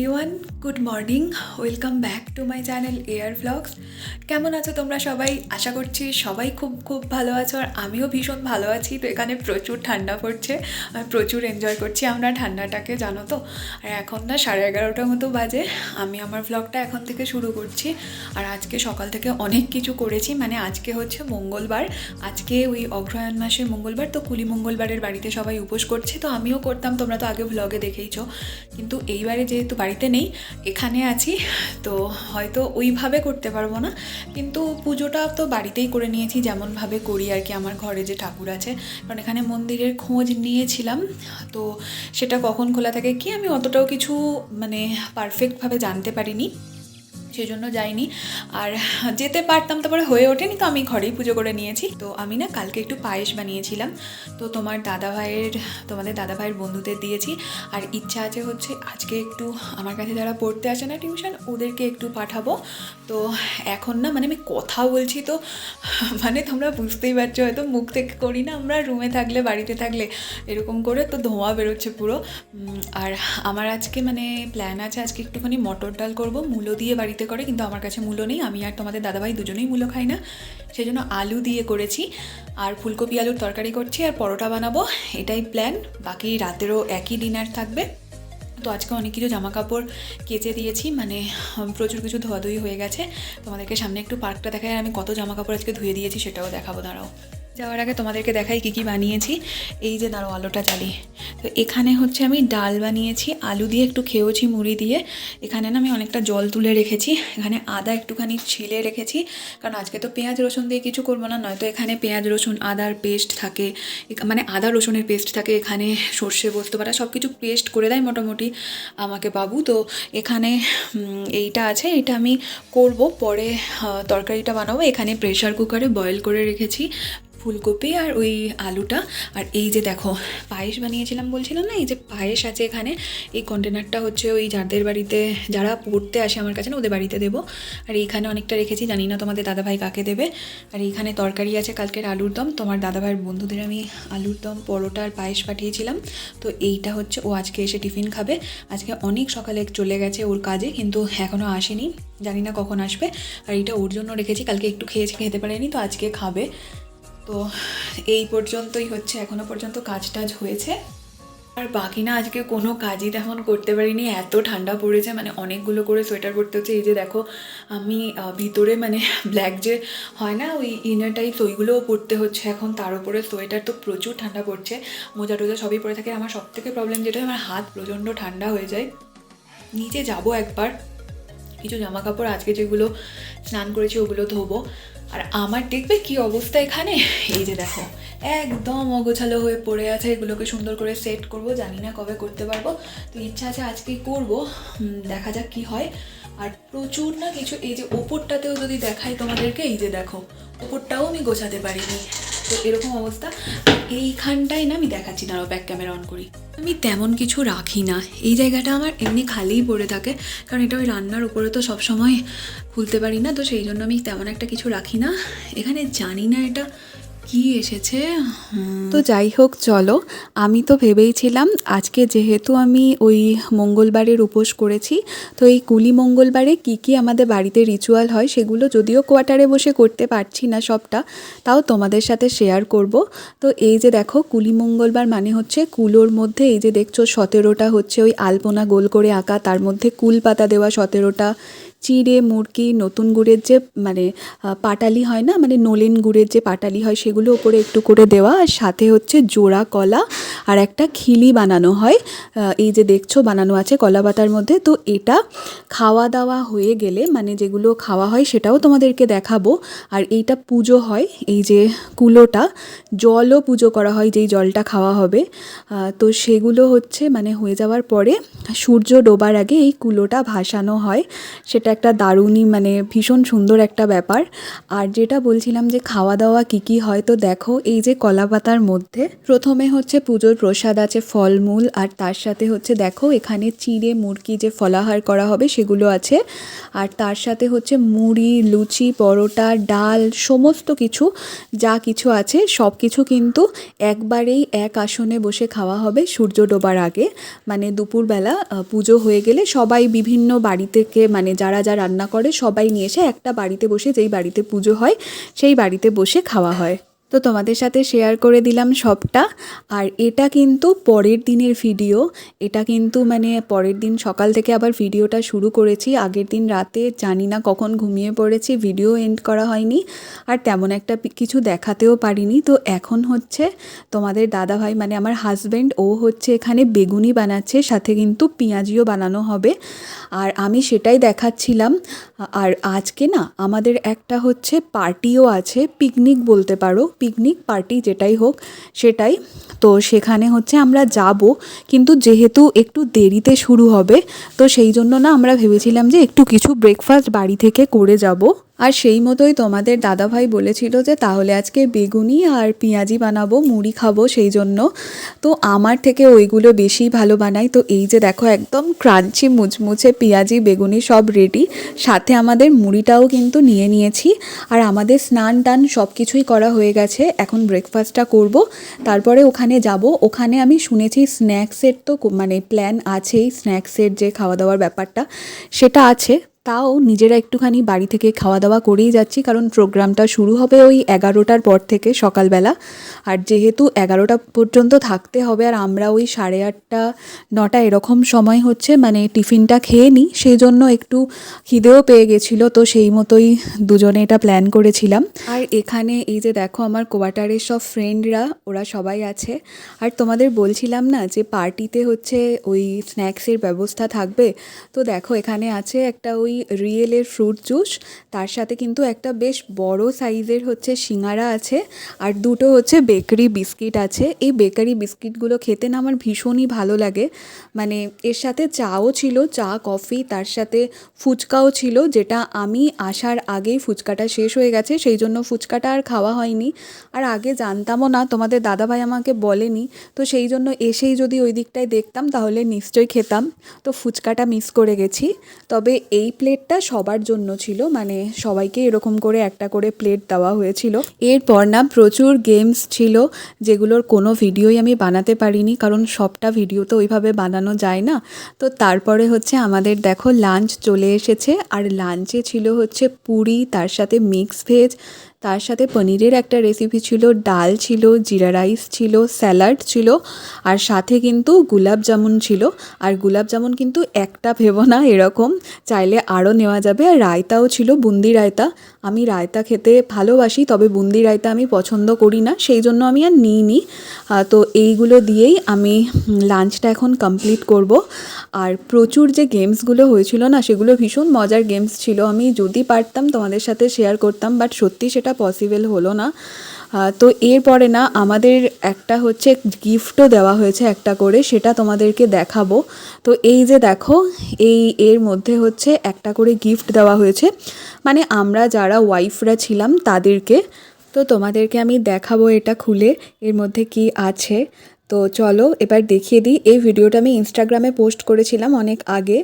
Everyone good morning welcome back to my channel air vlogs কেমন আছো তোমরা সবাই? আশা করছি সবাই খুব খুব ভালো আছো আর আমিও ভীষণ ভালো আছি। তো এখানে প্রচুর ঠান্ডা পড়ছে আমি প্রচুর এনজয় করছি আমরা ঠান্ডাটাকে, জানো তো? আর এখন না সাড়ে এগারোটার মতো বাজে। আমি আমার ভ্লগটা এখন থেকে শুরু করছি। আর আজকে সকাল থেকে অনেক কিছু করেছি। মানে আজকে হচ্ছে মঙ্গলবার। আজকে ওই অগ্রহায়ণ মাসের মঙ্গলবার। তো কুলি মঙ্গলবারের বাড়িতে সবাই উপোস করছে। তো আমিও করতাম, তোমরা তো আগে ভ্লগে দেখেইছো। কিন্তু এইবারে যেহেতু বাড়িতে নেই, এখানে আছি, তো হয়তো ওইভাবে করতে পারব না। কিন্তু পুজোটা তো বাড়িতেই করে নিয়েছি, যেমনভাবে করি আর কি আমার ঘরে যে ঠাকুর আছে। কারণ এখানে মন্দিরের খোঁজ নিয়েছিলাম, তো সেটা কখন খোলা থাকে কি আমি অতটাও কিছু মানে পারফেক্টভাবে জানতে পারিনি। সেজন্য যাইনি। আর যেতে পারতাম তারপরে হয়ে ওঠেনি তো আমি ঘরেই পুজো করে নিয়েছি। তো আমি না কালকে একটু পায়েস বানিয়েছিলাম। তো তোমার দাদা ভাইয়ের তোমাদের দাদা ভাইয়ের বন্ধুদের দিয়েছি। আর ইচ্ছা আছে হচ্ছে আজকে একটু আমার কাছে যারা পড়তে আসে না টিউশন, ওদেরকে একটু পাঠাবো। তো এখন না মানে আমি কথা বলছি তো মানে তোমরা বুঝতেই পারছ, হয়তো মুখ থেকে করি না আমরা রুমে থাকলে, বাড়িতে থাকলে এরকম করে তো ধোঁয়া বেরোচ্ছে পুরো। আর আমার আজকে মানে প্ল্যান আছে আজকে একটুখানি মটর ডাল করব, মূলো দিয়ে বাড়িতে করে, কিন্তু আমার কাছে মূলো নেই। আমি আর তোমাদের দাদাভাই দুজনেই মূলো খাই না। সেই জন্য আলু দিয়ে করেছি, আর ফুলকপি আলুর তরকারি করছি, আর পরোটা বানাবো। এটাই প্ল্যান বাকি রাতেরও একই ডিনার থাকবে। তো আজকে অনেক কিছু জামা কাপড় কেচে দিয়েছি মানে প্রচুর কিছু ধোয়াধুয়ি হয়ে গেছে। তোমাদেরকে সামনে একটু পার্কটা দেখায় আমি কত জামা কাপড় আজকে ধুয়ে দিয়েছি সেটাও দেখাবো, দাঁড়াও। যাওয়ার আগে তোমাদেরকে দেখাই কী কী বানিয়েছি। এই যে দাঁড়ো আলোটা জ্বালিয়ে তো এখানে হচ্ছে আমি ডাল বানিয়েছি, আলু দিয়ে একটু খেয়েছি মুড়ি দিয়ে। এখানে না আমি অনেকটা জল তুলে রেখেছি, এখানে আদা একটুখানি ছিলে রেখেছি। কারণ আজকে তো পেঁয়াজ, রসুন দিয়ে কিছু করব না, নয়তো এখানে পেঁয়াজ, রসুন, আদার পেস্ট থাকে। মানে আদা, রসুনের পেস্ট থাকে এখানে, সর্ষে বসতে পারা সব কিছু পেস্ট করে দেয় মোটামুটি আমাকে বাবু। তো এখানে এইটা আছে এটা আমি করব, পরে তরকারিটা বানাবো। এখানে প্রেশার কুকারে বয়েল করে রেখেছি। ফুলকপি আর ওই আলুটা। আর এই যে দেখো, পায়েস বানিয়েছিলাম বলছিলাম না? এই যে পায়েস আছে এখানে। এই কন্টেনারটা হচ্ছে ওই যাদের বাড়িতে, যারা পড়তে আসে আমার কাছে না, ওদের বাড়িতে দেবো। আর এইখানে অনেকটা রেখেছি, জানি না তোমাদের দাদাভাই কাকে দেবে। আর এইখানে তরকারি আছে কালকের আলুর দম। তোমার দাদাভাইয়ের বন্ধুদের আমি আলুর দম, পরোটা আর পায়েস পাঠিয়েছিলাম। তো এইটা হচ্ছে, ও আজকে এসে টিফিন খাবে। আজকে অনেক সকালে চলে গেছে ওর কাজে, কিন্তু এখনও আসেনি। জানি না কখন আসবে। আর এইটা ওর জন্য রেখেছি, কালকে একটু খেয়েছে, খেতে পারেনি, তো আজকে খাবে। তো এই পর্যন্তই হচ্ছে, এখনও পর্যন্ত কাজ টাজ হয়েছে। আর বাকি না, আজকে কোনো কাজই তেমন করতে পারিনি, এত ঠান্ডা পড়েছে মানে অনেকগুলো করে সোয়েটার পরতে হচ্ছে, এই যে দেখো, আমি ভিতরে মানে ব্ল্যাক যে হয় না, ওই ইনার টাইপ ওইগুলোও পরতে হচ্ছে এখন, তার উপরে সোয়েটার তো প্রচুর ঠান্ডা পড়ছে, মোজা টোজা সবই পরে থাকে আমার সব থেকে প্রবলেম যেটা আমার হাত প্রচণ্ড ঠান্ডা হয়ে যায়। নিচে যাব একবার, কিছু জামা কাপড়, আজকে যেগুলো স্নান করেছি, ওগুলো ধোবো। আর আমার দেখবে কি অবস্থা এখানে? এই যে দেখো, একদম অগোছালো হয়ে পড়ে আছে। এগুলোকে সুন্দর করে সেট করব, জানি না কবে করতে পারব। তো ইচ্ছা আছে আজকেই করব দেখা যাক কি হয়। আর প্রচুর না কিছু, এই যে ওপরটাতেও যদি দেখাই তোমাদেরকে, এই যে দেখো, ওপরটাও আমি গোছাতে পারিনি। তো এরকম অবস্থা। এইখানটাই এইখানটায় না আমি দেখাচ্ছি, দাঁড়াও ব্যাক ক্যামেরা অন করি। আমি তেমন কিছু রাখি না। এই জায়গাটা আমার এমনি খালিই পড়ে থাকে, কারণ এটা ওই রান্নার উপরে তো সবসময় খুলতে পারি না, তো সেই জন্য আমি তেমন একটা কিছু রাখি না। এখানে জানি না এটা কি এসেছে? তো যাই হোক, চলো। আমি তো ভেবেইছিলাম আজকে যেহেতু আমি ওই মঙ্গলবারের উপোস করেছি, তো এই কুলি মঙ্গলবারে কি কি আমাদের বাড়িতে রিচুয়াল হয় সেগুলো যদিও কোয়ার্টারে বসে করতে পারছি না সবটা, তাও তোমাদের সাথে শেয়ার করব। তো এই যে দেখো, কুলি মঙ্গলবার মানে হচ্ছে কুলোর মধ্যে, এই যে দেখছ সতেরোটা হচ্ছে ওই আলপনা গোল করে আঁকা, তার মধ্যে কুল পাতা দেওয়া সতেরোটা চিড়ে, মুরগি, নতুন গুড়ের যে মানে পাটালি হয় না মানে নলেন গুড়ের যে পাটালি হয় সেগুলো ওপরে একটু করে দেওয়া। আর সাথে হচ্ছে জোড়া কলা আর একটা খিলি বানানো হয়। এই যে দেখছ বানানো আছে কলা পাতার মধ্যে। তো এটা খাওয়া দাওয়া হয়ে গেলে মানে যেগুলো খাওয়া হয় সেটাও তোমাদেরকে দেখাবো। আর এইটা পুজো হয়, এই যে কুলোটা। জলও পুজো করা হয় যেই জলটা খাওয়া হবে। তো সেগুলো হচ্ছে মানে হয়ে যাওয়ার পরে সূর্য ডোবার আগে এই কুলোটা ভাসানো হয়। সেটা একটা দারুণই মানে ভীষণ সুন্দর একটা ব্যাপার। আর যেটা বলছিলাম যে খাওয়া দাওয়া কী কী হয়, তো দেখো এই যে কলা পাতার মধ্যে প্রথমে হচ্ছে পুজোর প্রসাদ আছে ফলমূল, আর তার সাথে হচ্ছে দেখো এখানে চিড়ে মুরগি যে ফলাহার করা হবে সেগুলো আছে। আর তার সাথে হচ্ছে মুড়ি, লুচি, পরোটা, ডাল, সমস্ত কিছু, যা কিছু আছে, সব কিছু কিন্তু একবারেই এক আসনে বসে খাওয়া হবে সূর্য ডোবার আগে। মানে দুপুরবেলা পুজো হয়ে গেলে সবাই বিভিন্ন বাড়ি থেকে মানে যারা যা রান্না করে সবাই নিয়ে এসে একটা বাড়িতে বসে যেই বাড়িতে পুজো হয়, সেই বাড়িতে বসে খাওয়া হয়। তো তোমাদের সাথে শেয়ার করে দিলাম সবটা। আর এটা কিন্তু পরের দিনের ভিডিও এটা কিন্তু মানে পরের দিন সকাল থেকে আবার ভিডিওটা শুরু করেছি। আগের দিন রাতে জানি না কখন ঘুমিয়ে পড়েছি ভিডিও এন্ড করা হয়নি। আর তেমন একটা কিছু দেখাতেও পারিনি। তো এখন হচ্ছে তোমাদের দাদা ভাই মানে আমার হাজব্যান্ড ও হচ্ছে এখানে বেগুনি বানাচ্ছে, সাথে কিন্তু পেঁয়াজিও বানানো হবে। আর আমি সেটাই দেখাচ্ছিলাম। আর আজকে না আমাদের একটা হচ্ছে পার্টিও আছে পিকনিক বলতে পারো। পিকনিক পার্টি যেটাই হোক, সেটাই। তো সেখানে হচ্ছে আমরা যাব, কিন্তু যেহেতু একটু দেরিতে শুরু হবে, তো সেই জন্য না আমরা ভেবেছিলাম যে একটু কিছু ব্রেকফাস্ট বাড়ি থেকে করে যাব। আর সেই মতোই তোমাদের দাদাভাই বলেছিল যে তাহলে আজকে বেগুনি আর পেঁয়াজি বানাবো, মুড়ি খাব সেই জন্য। তো আমার থেকে ওইগুলো বেশি ভালো বানাই তো এই যে দেখো একদম ক্রাঞ্চি, মুচমুচে পেঁয়াজি, বেগুনি সব রেডি সাথে আমাদের মুড়িটাও কিন্তু নিয়ে নিয়েছি। আর আমাদের স্নান টান সব কিছুই করা হয়ে গেছে। এখন ব্রেকফাস্টটা করব। তারপরে ওখানে যাব। ওখানে আমি শুনেছি স্ন্যাক্সের তো মানে প্ল্যান আছেই। স্ন্যাক্সের যে খাওয়া দাওয়ার ব্যাপারটা, সেটা আছে। তাও নিজেরা একটুখানি বাড়ি থেকে খাওয়া দাওয়া করেই যাচ্ছি, কারণ প্রোগ্রামটা শুরু হবে ওই এগারোটার পর থেকে সকালবেলা। আর যেহেতু এগারোটা পর্যন্ত থাকতে হবে, আর আমরা ওই সাড়ে আটটা, নটা এরকম সময় হচ্ছে মানে টিফিনটা খেয়ে নিই সেই জন্য একটু খিদেও পেয়ে গেছিল, তো সেই মতোই দুজনে এটা প্ল্যান করেছিলাম। আর এখানে এই যে দেখো আমার কোয়ার্টারের সব ফ্রেন্ডরা, ওরা সবাই আছে। আর তোমাদের বলছিলাম না যে পার্টিতে হচ্ছে ওই স্ন্যাক্সের ব্যবস্থা থাকবে? তো দেখো এখানে আছে একটা ওই রিয়েলের ফ্রুট জুস, তার সাথে কিন্তু একটা বেশ বড় সাইজের হচ্ছে সিঙ্গারা আছে আর দুটো হচ্ছে বেকারি বিস্কিট আছে। এই বেকারি বিস্কিটগুলো খেতে না আমার ভীষণই ভালো লাগে। মানে এর সাথে চাও ছিল, চা, কফি, তার সাথে ফুচকাও ছিল, যেটা আমি আসার আগেই ফুচকাটা শেষ হয়ে গেছে, সেই জন্য ফুচকাটা আর খাওয়া হয়নি। আর আগে জানতামও না, তোমাদের দাদাভাই আমাকে বলেনি, তো সেই জন্য এসেই যদি ওই দিকটায় দেখতাম, তাহলে নিশ্চয়ই খেতাম। তো ফুচকাটা মিস করে গেছি। তবে এই প্লেটটা সবার জন্য ছিল মানে সবাইকে এরকম করে একটা করে প্লেট দেওয়া হয়েছিল। এরপর না প্রচুর গেমস ছিল, যেগুলোর কোনো ভিডিওই আমি বানাতে পারিনি, কারণ সবটা ভিডিও তো ওইভাবে বানানো যায় না। তো তারপরে হচ্ছে আমাদের দেখো লাঞ্চ চলে এসেছে, আর লাঞ্চে ছিল হচ্ছে পুরি, তার সাথে মিক্স ভেজ তার সাথে পনিরের একটা রেসিপি ছিল, ডাল ছিল, জিরা রাইস ছিল স্যালাড ছিল, আর সাথে কিন্তু গুলাব জামুন ছিল। আর গুলাব জামুন কিন্তু একটা ভেবো না এরকম, চাইলে আরও নেওয়া যাবে। আর রায়তাও ছিল, বুন্দি রায়তা। আমি রায়তা খেতে ভালোবাসি, তবে বুন্দি রায়তা আমি পছন্দ করি না, সেই জন্য আমি আর নিইনি। নি তো এইগুলো দিয়েই আমি লাঞ্চটা এখন কমপ্লিট করব। আর প্রচুর যে গেমসগুলো হয়েছিল না, সেগুলো ভীষণ মজার গেমস ছিল। আমি যদি পারতাম তোমাদের সাথে শেয়ার করতাম, বাট সত্যি সেটা পসিবল হলো না। তো এরপরে না আমাদের একটা হচ্ছে গিফটও দেওয়া হয়েছে একটা করে, সেটা তোমাদেরকে দেখাবো। তো এই যে দেখো, এই এর মধ্যে হচ্ছে একটা করে গিফট দেওয়া হয়েছে। মানে আমরা যারা ওয়াইফরা ছিলাম তাদেরকে, তো তোমাদেরকে আমি দেখাবো এটা খুলে, এর মধ্যে কি আছে। তো চলো এবার দেখিয়ে দিই, এই ভিডিওটা আমি ইনস্টাগ্রামে পোস্ট করেছিলাম অনেক আগে,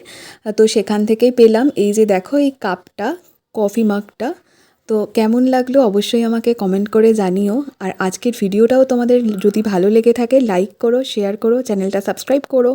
তো সেখান থেকেই পেলাম। এই যে দেখো, এই কাপটা কফি মাগটা তো কেমন লাগল অবশ্যই আমাকে কমেন্ট করে জানিও। আর আজকের ভিডিওটাও তোমাদের যদি ভালো লেগে থাকে লাইক করো শেয়ার করো চ্যানেলটা সাবস্ক্রাইব করো।